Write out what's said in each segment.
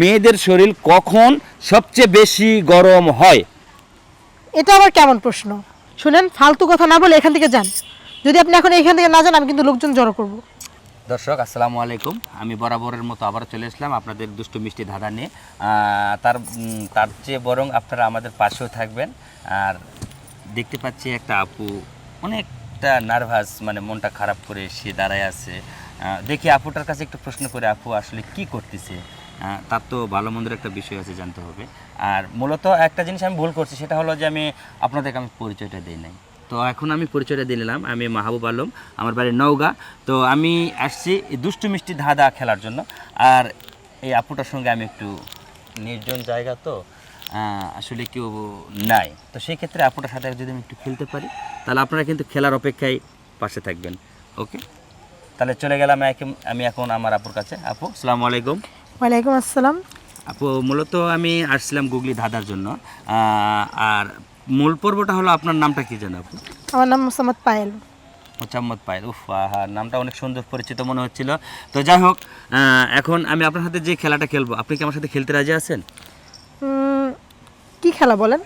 মেয়েদের শরীর কখন সবচেয়ে বেশি গরম হয়? এটা আবার কেমন প্রশ্ন? শুনেন ফালতু কথা না বলে এখান থেকে যান। যদি আপনি এখন এখান থেকে না যান আমি কিন্তু লোকজন জড়ো করব। দর্শক আসসালামু আলাইকুম। আমি বরাবরের মতো আবার চলে আসলাম আপনাদের দুষ্টু মিষ্টি ধাঁধা নিয়ে। তার তার চেয়ে বরং আপনারা আমাদের পাশেও থাকবেন। আর দেখতে পাচ্ছি একটা আপু অনেকটা নার্ভাস মানে মনটা খারাপ করে সে দাঁড়ায় আছে। দেখি আপুটার কাছে একটু প্রশ্ন করে আপু আসলে কি করতেছে? তার তো ভালো মন্দের একটা বিষয় আছে, জানতে হবে। আর মূলত একটা জিনিস আমি ভুল করছি, সেটা হলো যে আমি আপনাদেরকে আমি পরিচয়টা দিই নাই। তো এখন আমি পরিচয়টা দিয়ে নিলাম, আমি মাহবুব আলম, আমার বাড়ি নওগাঁ। তো আমি আসছি দুষ্টু মিষ্টি ধাঁধা খেলার জন্য। আর এই আপুটার সঙ্গে আমি একটু নির্জন জায়গা তো আসলে কেউ নাই। তো সেই ক্ষেত্রে আপুটার সাথে যদি আমি একটু খেলতে পারি, তাহলে আপনারা কিন্তু খেলার অপেক্ষায় পাশে থাকবেন। ওকে? তাহলে চলে গেলাম আমি এখন আমার আপুর কাছে। আপু, আসসালামু আলাইকুম। ওয়ালাইকুম আসসালাম। আপু মূলত আমি আসছিলাম গুগলি ধাঁধার জন্য। আর মূল পর্বটা হলো আপনার নামটা কি জানো আপু? আমার নাম মোসাম্মদ পায়েল। মোচাম্মদ পায়েল উফ আহা নামটা অনেক সুন্দর পরিচিত মনে হচ্ছিল। তো যাই হোক এখন আমি আপনার সাথে যে খেলাটা খেলব আপনি কি আমার সাথে খেলতে রাজি আছেন? কি খেলা বলেন?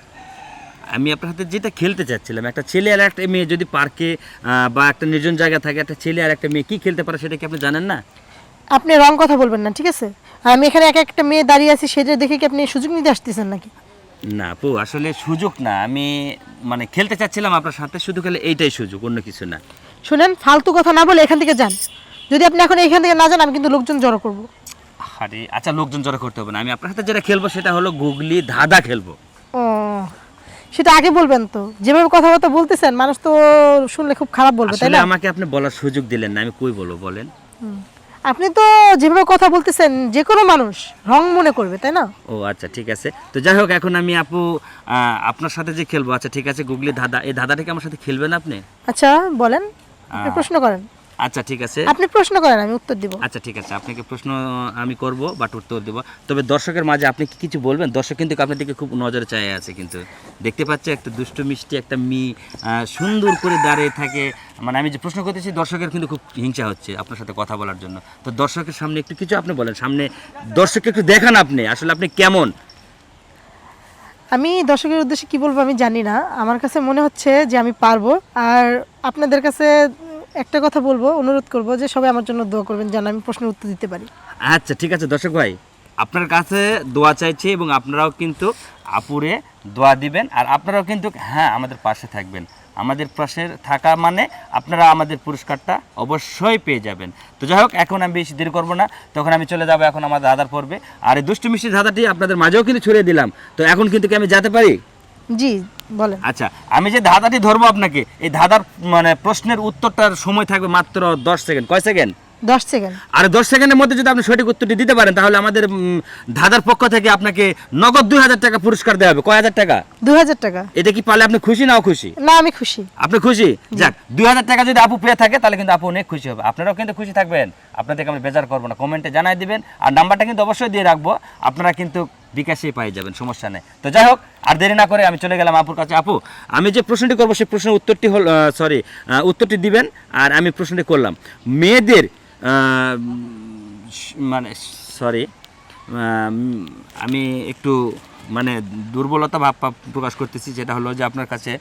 আমি আপনার সাথে যেটা খেলতে চাচ্ছিলাম একটা ছেলে আর একটা মেয়ে যদি পার্কে বা একটা নির্জন জায়গা থাকে একটা ছেলে আর একটা মেয়ে কি খেলতে পারে সেটা কি আপনি জানেন না? আপনি রং কথা বলবেন না ঠিক আছে? আমি এখানে এক একটা মেয়ে দাঁড়িয়ে আছি সেটা দেখে কি আপনি সুযোগ নিতে আসতেছেন নাকি? না আপু আসলে সুযোগ না। আমি মানে খেলতে চাচ্ছিলাম আপনার সাথে শুধু খেলে এইটাই সুযোগ অন্য কিছু না। শুনেন ফালতু কথা না বলে এখান থেকে যান। যদি আপনি এখন এখান থেকে না যান আমি কিন্তু লোকজন জড়ো করব। আরে আচ্ছা লোকজন জড়ো করতে হবে না। আমি আপনার সাথে যেটা খেলব সেটা হলো গুগলি ধাঁধা খেলব। ও সেটা আগে বলবেন তো। যেভাবে কথাবার্তা বলতেছেন মানুষ তো শুনলে খুব খারাপ বলবে তাই আসলে না? আমাকে আপনি বলার সুযোগ দিলেন না আমি কই বলব বলেন? হুম। আপনি তো যেভাবে কথা বলতেছেন যে কোনো মানুষ রং মনে করবে তাই না? ও আচ্ছা ঠিক আছে। তো যাই হোক এখন আমি আপু আপনার সাথে যে খেলব আচ্ছা ঠিক আছে গুগলি ধাঁধা এই ধাঁধাটা থেকে আমার সাথে খেলবেন আপনি? আচ্ছা বলেন আপনি প্রশ্ন করেন। আচ্ছা ঠিক আছে। আপনি প্রশ্ন করেন আমি উত্তর দিব। আচ্ছা ঠিক আছে। আপনাকে প্রশ্ন আমি করব বাট উত্তর দেবো। তবে দর্শকের মাঝে আপনি কি কিছু বলবেন? দর্শক কিন্তু আপনার দিকে খুব নজরে চাই আছে কিন্তু। দেখতে পাচ্ছে একটা দুষ্টু মিষ্টি একটা মি সুন্দর করে দাঁড়িয়ে থাকে। মানে আমি যে প্রশ্ন করতেছি দর্শকের কিন্তু খুব হিংসা হচ্ছে আপনার সাথে কথা বলার জন্য। তো দর্শকের সামনে একটু কিছু আপনি বলেন। সামনে দর্শককে একটু দেখান আপনি। আসলে আপনি কেমন? আমি দর্শকের উদ্দেশ্যে কি বলব আমি জানি না। আমার কাছে মনে হচ্ছে যে আমি পারব। আর আপনাদের কাছে একটা কথা বলব অনুরোধ করব যে সবাই আমার জন্য দোয়া করবেন যেন আমি প্রশ্নের উত্তর দিতে পারি। আচ্ছা ঠিক আছে দর্শক ভাই আপনার কাছে দোয়া চাইছি এবং আপনারাও কিন্তু আপুরে দোয়া দিবেন আর আপনারাও কিন্তু হ্যাঁ আমাদের পাশে থাকবেন। আমাদের পাশে থাকা মানে আপনারা আমাদের পুরস্কারটা অবশ্যই পেয়ে যাবেন। তো যাই হোক এখন আমি বেশি দেরি করব না। তখন আমি চলে যাব এখন আমার দাদার পর্বে। আর এই দুষ্টু মিষ্টি ধাঁধাটি আপনাদের মাঝেও কিন্তু ছড়িয়ে দিলাম। তো এখন কিন্তু কি আমি যেতে পারি? জি বলেন। আচ্ছা আমি যে ধাঁধাটি ধরবো আপনাকে এই ধাঁধার মানে প্রশ্নের উত্তরটার সময় থাকবে মাত্র দশ সেকেন্ড। কয় সেকেন্ড? দশ সেকেন্ড। আর দশ সেকেন্ডের মধ্যে যদি আপনি সঠিক উত্তরটি দিতে পারেন তাহলে আমাদের ধাঁধার পক্ষ থেকে আপনাকে নগদ দুই হাজার টাকা পুরস্কার দেওয়া হবে। কয় হাজার টাকা? দু হাজার টাকা। এটা কি পারলে আপনি খুশি নাও খুশি না আমি খুশি। আপনি খুশি? যাক দুই হাজার টাকা যদি আপু পেয়ে থাকে তাহলে কিন্তু আপু অনেক খুশি হবে। আপনারাও কিন্তু খুশি থাকবেন। আপনাদেরকে আমি বেজার করব না। কমেন্টে জানাই দিবেন। আর নাম্বারটা কিন্তু অবশ্যই দিয়ে রাখব। আপনারা কিন্তু বিকাশে পাই যাবেন সমস্যা নেই। তো যাই হোক আর দেরি না করে আমি চলে গেলাম আপুর কাছে। আপু আমি যে প্রশ্নটি করব সেই প্রশ্নের উত্তরটি হল সরি উত্তরটি দিবেন আর আমি প্রশ্নটি করলাম। মেয়েদের মানে সরি আমি একটু মানে দুর্বলতা ভাব প্রকাশ করতেছি যেটা হলো যে আপনার কাছে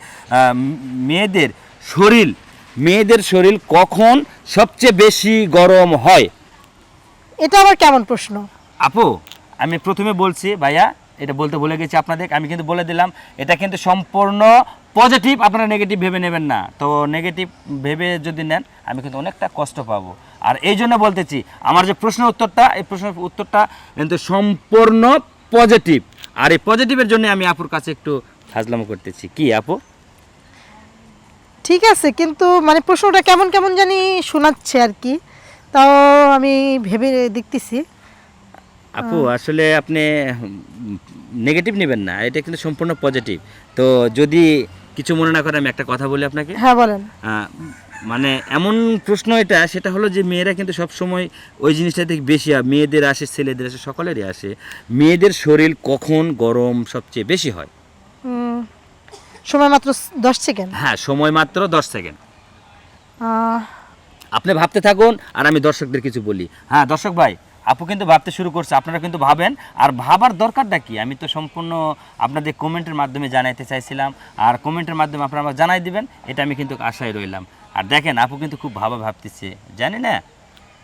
মেয়েদের শরীর মেয়েদের শরীর কখন সবচেয়ে বেশি গরম হয়? এটা আবার কেমন প্রশ্ন? আপু আমি প্রথমে বলছি, ভাইয়া, এটা বলতে ভুলে গেছি আপনাদের, আমি কিন্তু বলে দিলাম, এটা কিন্তু সম্পূর্ণ পজিটিভ আপনারা নেগেটিভ ভেবে নেবেন না। তো নেগেটিভ ভেবে যদি নেন, আমি কিন্তু অনেকটা কষ্ট পাবো। আর এই জন্য বলতেছি, আমার যে প্রশ্নের উত্তরটা, এই প্রশ্নের উত্তরটা কিন্তু সম্পূর্ণ পজিটিভ আর এই পজিটিভের জন্য আমি আপুর কাছে একটু ফাজলামো করতেছি। কি, আপু? ঠিক আছে, কিন্তু মানে প্রশ্নটা কেমন কেমন জানি শোনাচ্ছে আর কি। তাও আমি ভেবে দেখতেছি। আপু আসলে আপনি নেগেটিভ নেবেন না এটা কিন্তু সম্পূর্ণ পজিটিভ তো যদি কিছু মনে না করে আমি একটা কথা বলি আপনাকে। হ্যাঁ বলেন। মানে এমন প্রশ্ন এটা সেটা হলো যে মেয়েরা কিন্তু সব সময় ওই জিনিসটা থেকে বেশি হয় মেয়েদের আসে ছেলেদের আসে সকলেরই আসে। মেয়েদের শরীর কখন গরম সবচেয়ে বেশি হয়? সময় মাত্র দশ সেকেন্ড হ্যাঁ সময় মাত্র দশ সেকেন্ড আপনি ভাবতে থাকুন আর আমি দর্শকদের কিছু বলি। হ্যাঁ দর্শক ভাই আপু কিন্তু ভাবতে শুরু করছে, আপনারা কিন্তু ভাবেন। আর ভাবার দরকারটা কি? আমি তো সম্পূর্ণ আপনাদের কমেন্টের মাধ্যমে জানাইতে চাইছিলাম। আর কমেন্টের মাধ্যমে আপনারা জানাই দিবেন, এটা আমি কিন্তু আশায় রইলাম। আর দেখেন, আপু কিন্তু খুব ভাবা ভাবতেছে। জানি না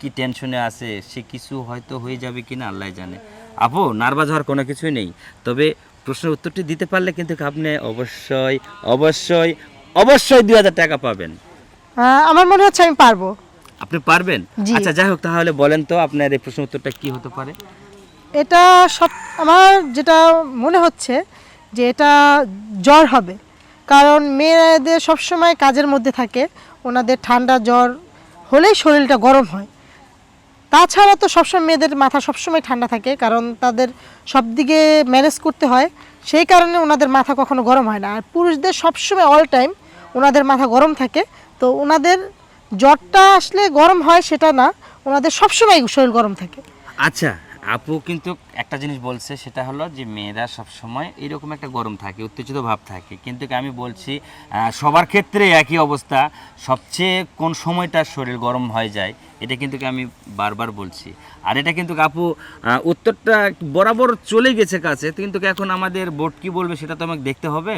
কি টেনশনে আছে, সে কিছু হয়তো হয়ে যাবে কি না আল্লাহ জানে। আপু, নার্ভাস হওয়ার কোনো কিছুই নেই। তবে প্রশ্নের উত্তরটি দিতে পারলে কিন্তু আপনি অবশ্যই অবশ্যই অবশ্যই দুই হাজার টাকা পাবেন। আমার মনে হচ্ছে আমি পারব। আপনি পারবেন। আচ্ছা যাই হোক তাহলে বলেন তো আপনার এই প্রশ্ন উত্তরটা কি হতে পারে? এটা সব আমার যেটা মনে হচ্ছে যে এটা জ্বর হবে। কারণ মেয়েদের সবসময় কাজের মধ্যে থাকে ওনাদের ঠান্ডা জ্বর হলেই শরীরটা গরম হয়। তাছাড়া তো সবসময় মেয়েদের মাথা সবসময় ঠান্ডা থাকে কারণ তাদের সব দিকে ম্যানেজ করতে হয়। সেই কারণে ওনাদের মাথা কখনো গরম হয় না। আর পুরুষদের সবসময় অল টাইম ওনাদের মাথা গরম থাকে। তো ওনাদের জ্বরটা আসলে গরম হয় সেটা না ওনাদের সবসময় শরীর গরম থাকে। আচ্ছা আপু কিন্তু একটা জিনিস বলছে, সেটা হলো যে মেয়েরা সব সময় এরকম একটা গরম থাকে, উত্তেজিত ভাব থাকে। কিন্তু আমি বলছি সবার ক্ষেত্রে একই অবস্থা, সবচেয়ে কোন সময়টা শরীর গরম হয়ে যায়, এটা কিন্তু আমি বারবার বলছি। আর এটা কিন্তু আপু উত্তরটা বরাবর চলে গেছে কাছে কিন্তু এখন আমাদের বোর্ড কি বলবে সেটা তো আমাকে দেখতে হবে।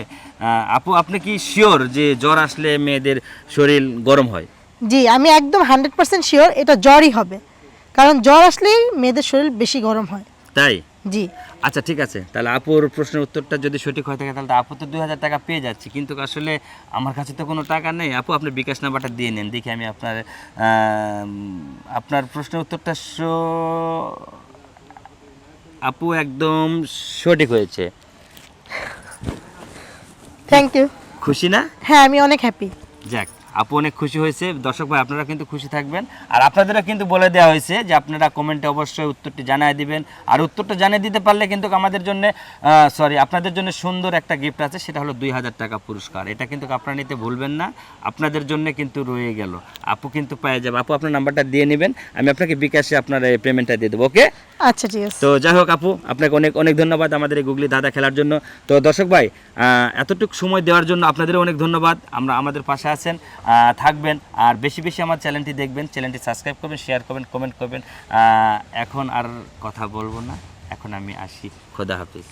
আপু, আপনি কি শিওর যে জ্বর আসলে মেয়েদের শরীর গরম হয়? জি আমি একদম হান্ড্রেড পার্সেন্ট শিওর এটা জ্বরই হবে। কারণ জ্বর আসলেই মেয়েদের শরীর বেশি গরম হয়। তাই? জি। আচ্ছা ঠিক আছে। তাহলে আপুর প্রশ্নের উত্তরটা যদি সঠিক হয়ে থাকে তাহলে আপু তো দুই হাজার টাকা পেয়ে যাচ্ছে। কিন্তু আসলে আমার কাছে তো কোনো টাকা নেই। আপু আপনি বিকাশ নাম্বারটা দিয়ে নেন। দেখি আমি আপনার আপনার প্রশ্নের উত্তরটা আপু একদম সঠিক হয়েছে। থ্যাংক ইউ খুশি না? হ্যাঁ আমি অনেক হ্যাপি যাক। আপু অনেক খুশি হয়েছে। দর্শক ভাই, আপনারা কিন্তু খুশি থাকবেন। আর আপনাদেরও কিন্তু বলে দেওয়া হয়েছে যে আপনারা কমেন্টে অবশ্যই উত্তরটি জানিয়ে দিবেন। আর উত্তরটা জানিয়ে দিতে পারলে কিন্তু আমাদের জন্য সরি আপনাদের জন্য সুন্দর একটা গিফট আছে, সেটা হলো দুই হাজার টাকা পুরস্কার। এটা কিন্তু আপনারা নিতে ভুলবেন না, আপনাদের জন্য কিন্তু রয়ে গেল। আপু কিন্তু পেয়ে যাবে। আপু, আপনার নাম্বারটা দিয়ে নেবেন, আমি আপনাকে বিকাশে আপনার পেমেন্টটা দিয়ে দেবো ওকে আচ্ছা ঠিক আছে। তো যাই হোক আপু, আপনাকে অনেক অনেক ধন্যবাদ আমাদের এই গুগলি দাদা খেলার জন্য। তো দর্শক ভাই এতটুকু সময় দেওয়ার জন্য আপনাদেরও অনেক ধন্যবাদ। আমরা আমাদের পাশে আছেন থাকবেন, আর বেশি বেশি আমার চ্যানেলটি দেখবেন, চ্যানেলটি সাবস্ক্রাইব করবেন শেয়ার করবেন কমেন্ট করবেন। এখন আর কথা বলব না, এখন আমি আসি। খোদা হাফিজ।